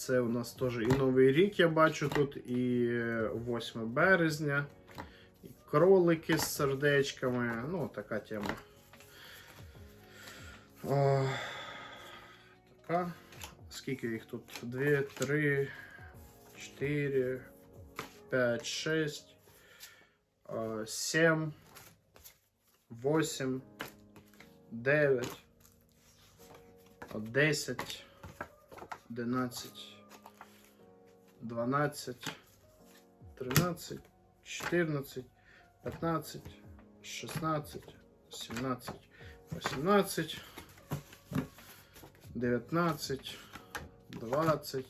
Це у нас теж і Новий рік я бачу тут, і 8 березня, і кролики з сердечками. Ну, така тема. О, така. Скільки їх тут? 2, 3, 4, 5, 6, 7, 8, 9, 10, 11, 12, 13, 14, 15, 16, 17, 18, 19, 20,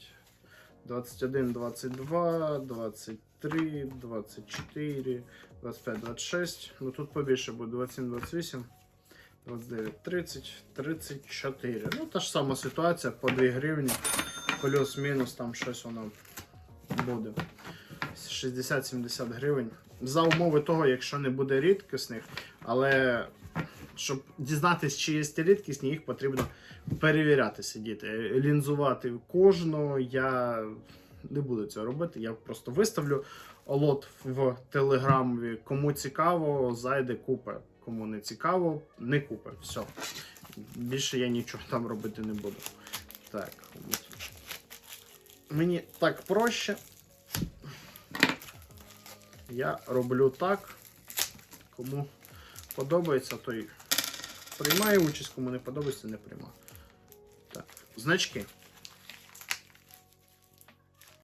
21, 22, 23, 24, 25, 26. Ну тут побільше буде 27, 28, 29, 30, 34. Ну, та ж сама ситуація по 2 гривні. Плюс-мінус там щось воно буде. 60-70 гривень. За умови того, якщо не буде рідкісних, але щоб дізнатися, чи є рідкісні, їх потрібно перевіряти сидіти. Лінзувати кожного я не буду цього робити. Я просто виставлю лот в телеграмі. Кому цікаво, зайде купе. Кому не цікаво, не купе. Все. Більше я нічого там робити не буду. Так. Мені так проще. Я роблю так. Кому подобається, той приймає участь, кому не подобається, не приймає. Так. Значки.